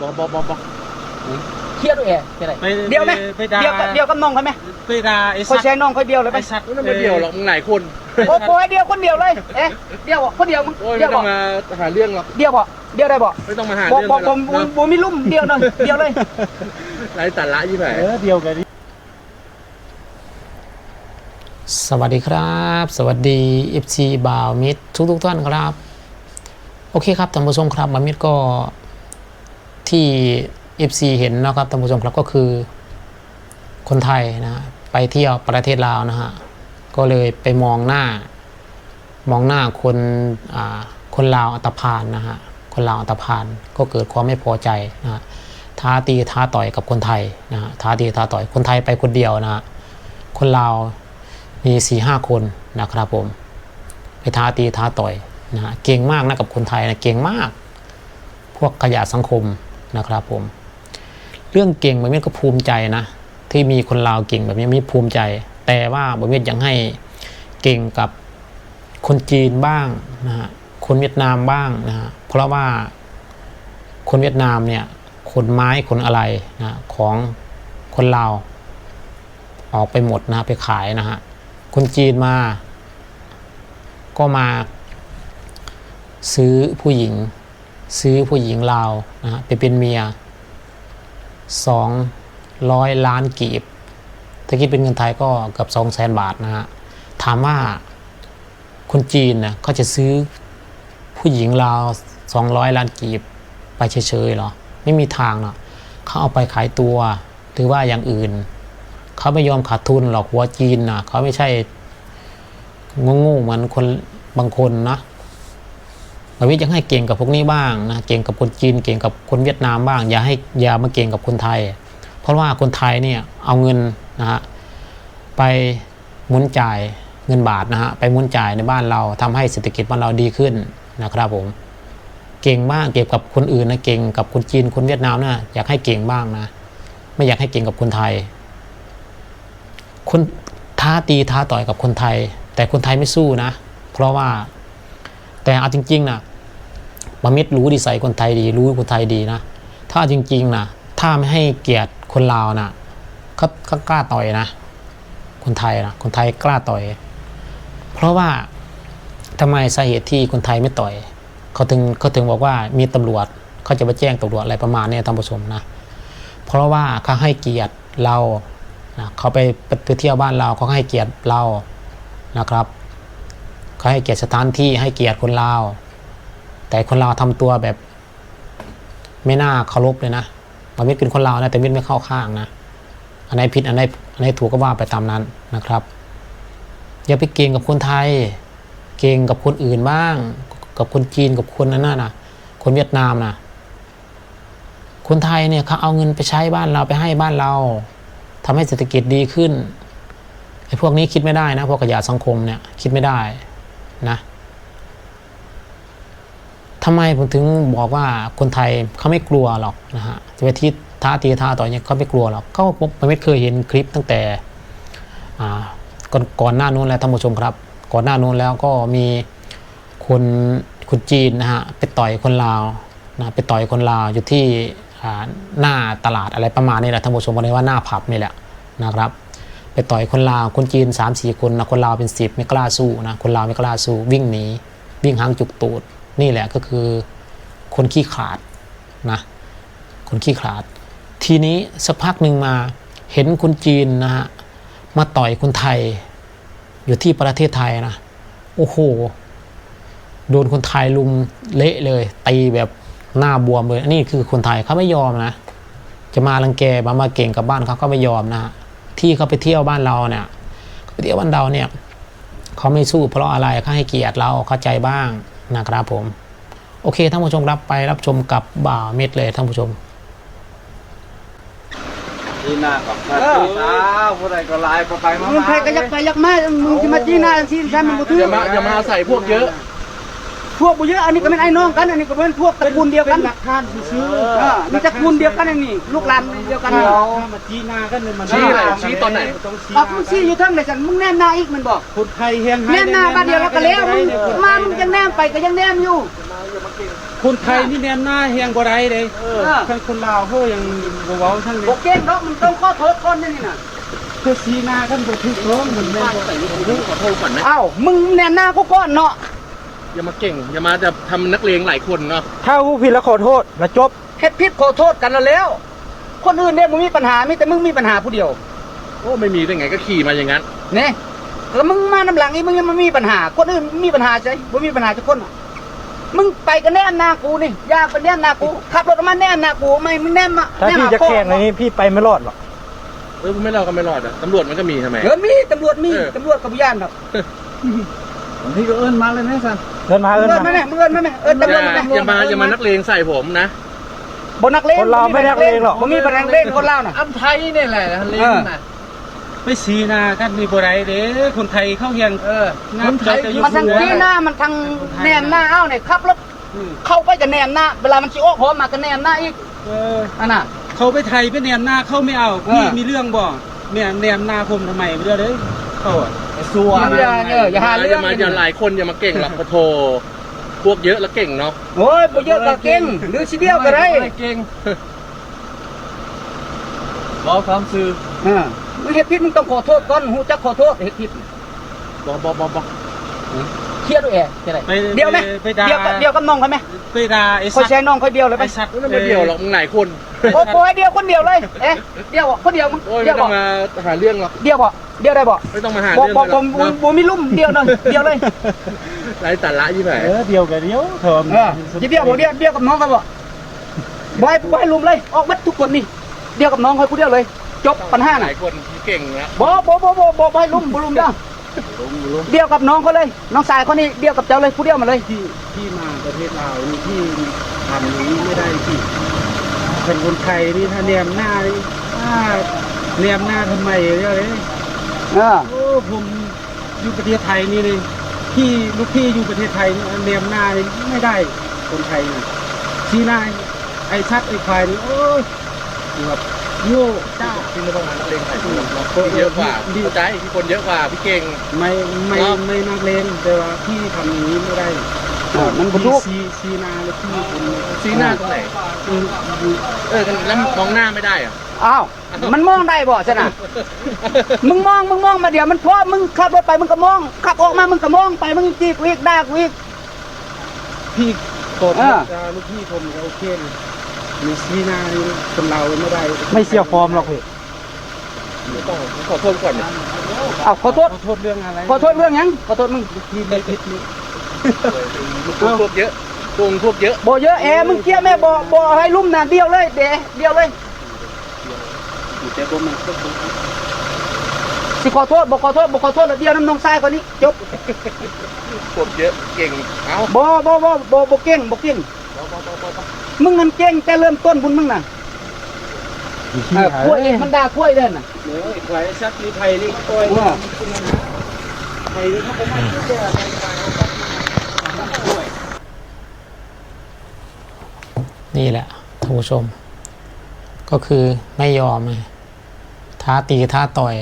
บอกบอกบอกบอกเคลียร์ด้วยแอร์จะได้ไปเดียวไหมไปด่าเดียวกับเดียวกับน้องเขาไหมไปด่าไอ้คสัอยตแชว์ร์น้องคอยเดียวเลยไหมไอ้สัตว์มันไม่เดียวหรอกมึงหลายคนโอ้โหเดียวคนเดียวเลยเอ๊ะเดียวบ่คนเดียวมึงโอ้ยเดีไม่ยวต้บ่องมาหาเรื่องหรอกเดียวบ่เดียวได้บ่ไม่ต้องมาหาบอกเรื่องบอกกันหผรอกมเนอะผมมีลุ่มเดียวเลยเดียวเลย ไร้สาระยี่ไหน เออเดียวกันนี่สวัสดีครับ สวัสดี FC บ่าวมิตรทุกทุกๆท่านครับ โอเคครับท่านผู้ชมครับบ่าวมิตรก็ ที่ FC เห็นนะครับท่านผู้ชมครับก็คือคนไทยนะไปเที่ยวประเทศลาวนะฮะก็เลยไปมองหน้ามองหน้าคนอ่าคนลาวอัตภานนะฮะคนลาวอัตภานก็เกิดความไม่พอใจนะฮะท้าตีท้าต่อยกับคนไทยนะฮะท้าตีท้าต่อยคนไทยไปคนเดียวนะฮะคนลาวมี4ี่ห้าคนนะครับผมไปท้าตีท้าต่อยนะฮะเก่งมากนะกับคนไทยนะเก่งมาก พวกขยะสังคม นะครับผม เรื่องเก่งบางเม็ดก็ภูมิใจนะ ที่มีคนลาวเก่งแบบนี้มีภูมิใจ แต่ว่าบางเม็ดยังให้เก่งกับคนจีนบ้างนะฮะคนเวียดนามบ้างนะฮะเพราะว่าคนเวียดนามเนี่ยขนไม้ขนอะไรนะของคนลาวออกไปหมดนะฮะไปขายนะฮะคนจีนมา ก็มาซื้อผู้หญิง ซื้อผู้หญิงลาวนะฮะไปเป็นเมียสองร้อยล้านกีบ ถ้าคิดเป็นเงินไทยก็เกือบสองแสนบาทนะฮะ ถามว่าคนจีนนะเขาจะซื้อผู้หญิงลาวสองร้อยล้านกีบไปเฉยๆหรอ ไม่มีทางหรอกเขาเอาไปขายตัวหรือว่าอย่างอื่น เขาไม่ยอมขาดทุนหรอกหัวจีนนะเขาไม่ใช่งงๆเหมือนคนบางคนนะ มาวิทย์ยังให้เก่งกับพวกนี้บ้างนะเก่งกับคนจีนเก่งกับคนเวียดนามบ้าง อย่าให้อย่ามาเก่งกับคนไทย เพราะว่าคนไทยเนี่ยเอาเงินนะฮะไปหมุนจ่ายเงินบาทนะฮะไปหมุนจ่ายในบ้านเราทำให้เศรษฐกิจบ้านเราดีขึ้นนะครับผมเก่งบ้างเก็บกับคนอื่นนะเก่งกับคนจีนคนเวียดนามนะอยากให้เก่งบ้างนะ ไม่อยากให้เก่งกับคนไทย คนท้าตีท้าต่อยกับคนไทย แต่คนไทยไม่สู้นะ เพราะว่าแต่เอาจริงๆนะ บามิดรู้ดีใส่คนไทยดี รู้คนไทยดีนะ ถ้าจริงๆนะถ้าไม่ให้เกียรติคนลาวนะเขาเขากล้าต่อยนะ คนไทยนะคนไทยกล้าต่อย เพราะว่าทำไมสาเหตุที่คนไทยไม่ต่อยเขาถึงเขาถึงบอกว่ามีตำรวจเขาจะไปแจ้งตำรวจอะไรประมาณนี้ท่านผู้ชมนะ เพราะว่าเขาให้เกียรติเรานะเขาไปไปเที่ยวบ้านเราเขาให้เกียรติเรานะครับเขาให้เกียรติสถานที่ให้เกียรติคนลาว แต่คนลาวทำตัวแบบ ไม่น่าเคารพเลยนะมิตรเป็นคนลานะแต่มิตรไม่เข้าข้างนะอันไหนผิดอันไหนอันไหนถูกก็ว่าไปตามนั้นนะครับ อย่าไปเก่งกับคนไทย เก่งกับคนอื่นบ้าง กับคนจีนกับคนนั้นน่ะนะคนเวียดนามนะคนไทยเนี่ยเขาเอาเงินไปใช้บ้านเราไปให้บ้านเราทำให้เศรษฐกิจดีขึ้นไอ้พวกนี้คิดไม่ได้นะพวกขยะสังคมเนี่ยคิดไม่ได้นะ ทำไมผมถึงบอกว่าคนไทยเขาไม่กลัวหรอกนะฮะจะไปที่ท้าตีท้าต่อยเนี่ยเขาไม่กลัวหรอกก็ผมผมไม่เคยเห็นคลิปตั้งแต่ก่อนก่อนหน้านู้นแล้วท่านผู้ชมครับ ก่อนหน้านู้นแล้วก็มีคนคนจีนนะฮะไปต่อยคนลาวนะไปต่อยคนลาวอยู่ที่หน้าตลาดอะไรประมาณนี้แหละท่านผู้ชมบอกเลยว่าหน้าผับนี่แหละนะครับ ไปต่อยคนลาวคนจีน 3 4 คนนะคนลาวเป็น 10 ไม่กล้าสู้นะคนลาวไม่กล้าสู้วิ่งหนีวิ่งหางจุกตูด นี่แหละก็คือคนขี้ขลาดนะคนขี้ขลาด ทีนี้สักพักหนึ่งมาเห็นคนจีนนะฮะมาต่อยคนไทยอยู่ที่ประเทศไทยนะโอ้โหโดนคนไทยลุมเละเลยตีแบบหน้าบวมเลย อันนี่คือคนไทยเขาไม่ยอมนะ จะมาลังแกมามาเก่งกับบ้านเขาก็ไม่ยอมนะฮะที่เขาไปเที่ยวบ้านเราเนี่ยไปเที่ยวบ้านเราเนี่ยเขาไม่สู้เพราะอะไรเขาให้เกียรติเราเข้าใจบ้าง นะครับผม โอเคท่านผู้ชมรับไปรับชมกับบ่าวเม็ดเลยท่านผู้ชมที่หน้ากับเออสาวผู้ใดก็ไลน์ก็ไปมามึงใครก็ยักไปยักมามึงจะมาจี้หน้าซีนใช่มันบ่ถืออย่ามาอย่ามาใส่พวกเยอะ พวกบ่เยอะอันนี้ก็เป็นไอ้น้องกันอันนี้ก็เป็นพวกตระกูลเดียวกันหลักฐานซื้อเออมีตระกูลเดียวกันอันนี้ลูกหลานเดียวกันเรามาจี้หน้ากันเลยมันชี้อะไรชี้ตอนไหนต้องชี้เอามึงซี่อยู่ทั้งไหนสันมึงแนมหน้าอีกมันบอกคนไทยเฮียงให้แนมหน้าบ้านเดียวแล้วก็แล้วมึงมามึงยังแนมไปก็ยังแนมอยู่เคนไทยนี่แนมหน้าแหงบ่ได้เลยเออทั้งคนลาวเขายังบ่เว้าทั้งเลบ่ยเก่งดอกมันต้องขอโทษคนนี่น่ะคือสีหน้ากันบ่ถูกต้องมันแม่นบ่ใส่ผมขอโทษก่อนนะอ้าวมึงแน่หน้ากูก่อนเนาะ อย่ามาเก่ง อย่ามาจะทำนักเลงหลายคนเนาะถ้าผู้ผิดแล้วขอโทษแล้วจบเฮ็ดผิดขอโทษกันแล้วแล้ว คนอื่นเนี่ยมึงมีปัญหามีแต่มึงมีปัญหาผู้เดียวโอ้ไม่มีได้ไงก็ขี่มาอย่างนั้นเนี่ยแล้วมึงมาน้ำหลังนี่มึงยังมามีปัญหา คนอื่นมีปัญหาใจบ่มีปัญหาทุกคนอะมึงไปกันแน่หน้ากูนี่อยากไปแน่หน้ากูขับรถมาแน่หน้ากูไม่มึงแน่มาถ้าแน่พี่หาจะพ่อแข่งในนี้พี่ไปไม่รอดหรอกเออไม่รอดก็ไม่รอดอะตำรวจมันก็มีทำไม เออมีตำรวจมีเออ ตำรวจกับพยานครับบางทีก็เอิ้นมาเลยนะซั่นเดินมาเอิเอิญนมามาแม่มึงเอิญมาแม่เอิญอตำรวจย่ามาแม่อย่ามาอย่ามานักเลงใส่ผมนะบนนักเลงคนเราไม่นักเลงหรอกบ่มีปัญหาเลงคนลาวน่ะอำไทยนี่แหละเลงน่ะไปสีหน้ากันนี่บ่ได้เด้คนไทยเขาแหงเออคนไทยจะอยู่มันทางที่หน้ามันทางแนมหน้าเอ้าเนี่ยขับรถอืมเข้าไปกับแนมหน้า เวลามันชิโอ้พร้อมมาก็แนมหน้าอีกเอออันน่ะเขาไปไทยไปแนมหน้าเขาไม่เอาเออพี่มีเรื่องบ่เนี่ยแนมหน้าผมทำไมไม่ได้เลยเขาอะ สัวอย่าเอออย่าหาเรื่อย่าองมาอย่าหลายคนอย่ามาเก่งหรอกขอโทษพวกเยอะแล้วเก่งเนาะโอ้ยบ่เยอะก็เก่งหรือสิเดียวก็ได้เก่งรอความซื่อเออมึงเฮ็ดผิดมึงต้องขอโทษก่อนฮู้จักขอโทษเฮ็ดผิดบอบอบอบอเคลียร์ด้วยแอจะได้ไปเดียวไหมไปด่า เดียวกับเดียวกับน้องเขาไหมไปด่าไอ้คอยสัตใช้ว์น้องคอยเดียวเลยไปไอ้สัตว์ไม่ต้องมาเดี่ยวหรอกมึงหลายคนโอ้โหเดียวคนเดียวเลยเอ๊ะเดียวบ่คนเดียวมึงโอ้ยเดีไม่ยวต้บ่องมาหาเรื่องหรอกเดียวบ่ เดียวได้บ่ไม่ต้องมาหาบ่เรื่องบ่เลยหรบ่อกบ่บ่มีลุ่มเดียวเลยเดียวเลยไร้สาระยี่ไหนเออเดียวกับเดียวเถอะเออสิเดียวบ่เดียวเดียวกับน้องเขาบ่บ่ให้บ่ให้ลุมเลยออกบัดทุกคนนี่เดียวกับน้องเขาผู้เดียวเลย จบปัญหาหน่ะ ลายคนที่เก่งนะบ่บ่บ่บ่บ่บ่ให้ลุมบ่ลุมเด้อเดียวกับน้องเขาเลย น้องชายคนนี้เดียวกับเจ้าเลยผู้เดียวมาเลย ที่ที่มาประเทศลาวนี่ที่ทำอย่างนี้ไม่ได้ที่เป็นคนไทยนี่ถ้าแนมหน้านี่อ้าแนมหน้าทำไมเรียกเลย เออโอ้ผมอยู่ประเทศไทยนี่เลยพี่ลูกพี่อยู่ประเทศไทยนี่แนมหน้านี่ไม่ได้คนไทยนี่ชี้หน้าไอ้ชัดไอ้ควายนี่โอ้ยแบบโย่จ้าที่ไม่ต้องมานักเลงใส่ผมหรอกพี่เยอะกว่าเข้าใจพี่คนเยอะกว่าพี่เก่งไม่ไม่ครับไม่นักเลงแต่ว่าพี่ทำอย่างนี้ไม่ได้เออมันบ่พี่ถูกซีซีหนาแล้วพี่เป็นซีหน้าตรงไหนอืมอืมเออกันแล้วมองหน้าไม่ได้เหรอะ อ้าวมันมองได้บ่ซะน่ะมึงมองมึงมองมาเดี๋ยวมันพอมึงขับรถไปมึงก็มองขับออกมามึงก็มองไปมึงจีกวิกด่ากูอีกพี่โกรธอ่าจะลูกพี่ผมก็โอเคนะมีซีหนานี่คนเราไม่ได้ ไม่เสียฟอร์มหรอกพี่ไม่ต้องขอโทษก่อนนะอ้าวขอโทษขอโทษเรื่องอะไรขอโทษเรื่องหยังขอโทษมึงพี่ไม่ผิดนี่ลูกพวกเยอะโกงพวกเยอะบ่เยอะแอมึงเกี้ยแม่บ่บ่ให้ลุ่มน่ะเดียวเลยเดะเดียวเลย แต่ผมมันก็สิขอโทษบ่ขอโทษบ่ขอโทษแล้วเดียวน้ำนองทรายกว่านี้จบพวกเยอะเก่งเอ้าบ่บ่บ่บ่บ่เก่งบ่เก่งมึงนั่นเก่งแต่เริ่มต้นบุญมึงน่ะเออคุยมันด่าคุยเด้อน่ะเดี๋ยวไอ้ควายชักนี่ไทยนี่ตัวไอ้ว่าไทยนี่เขาก็ไม่คิดจะนี่แหละท่านผู้ชม ก็คือไม่ยอมไง ท้าตีท้าต่อย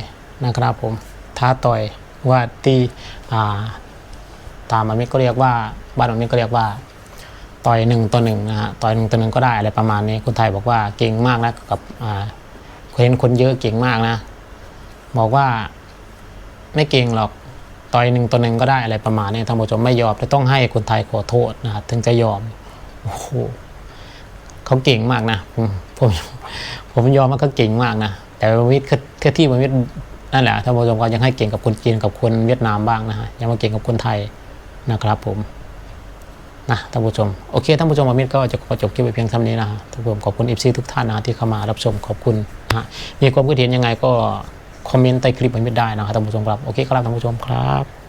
นะครับผมท้าต่อยว่าตีาตามมันมิตรก็เรียกว่าบ้านมันมิตรก็เรียกว่าต่อยหนึ่งต่อหนึ่งนะฮะต่อยหนึ่งต่อหนึ่งก็ได้อะไรประมาณนี้คนไทยบอกว่าเก่งมากนะกับเห็นคนเยอะเก่งมากนะ บอกว่าไม่เก่งหรอกต่อยหนึ่งต่อหนึ่งก็ได้อะไรประมาณนี้ท่านผู้ชมไม่ยอมแต่ต้องให้คนไทยขอโทษนะถึงจะยอมโอ้โหเขาเก่งมากนะผมผมผมยอมว่าเขาเก่งมากนะ แต่วิทย์เทียบที่วิทย์นั่นแหละท่านผู้ชมก็ยังให้เก่งกับคนจีนกับคนเวียดนามบ้างนะฮะยังมาเก่งกับคนไทยนะครับผมนะท่านผู้ชมโอเคท่านผู้ชมมามิตรก็จะขอจบคลิปไปเพียงเท่านี้นะฮะท่านผู้ชมขอบคุณเอฟซีทุกท่านนะฮะที่เข้ามารับชมขอบคุณนะฮะมีความคิดเห็นยังไงก็คอมเมนต์ใต้คลิปมามิตรได้นะครับท่านผู้ชมครับโอเคครับท่านผู้ชมครับ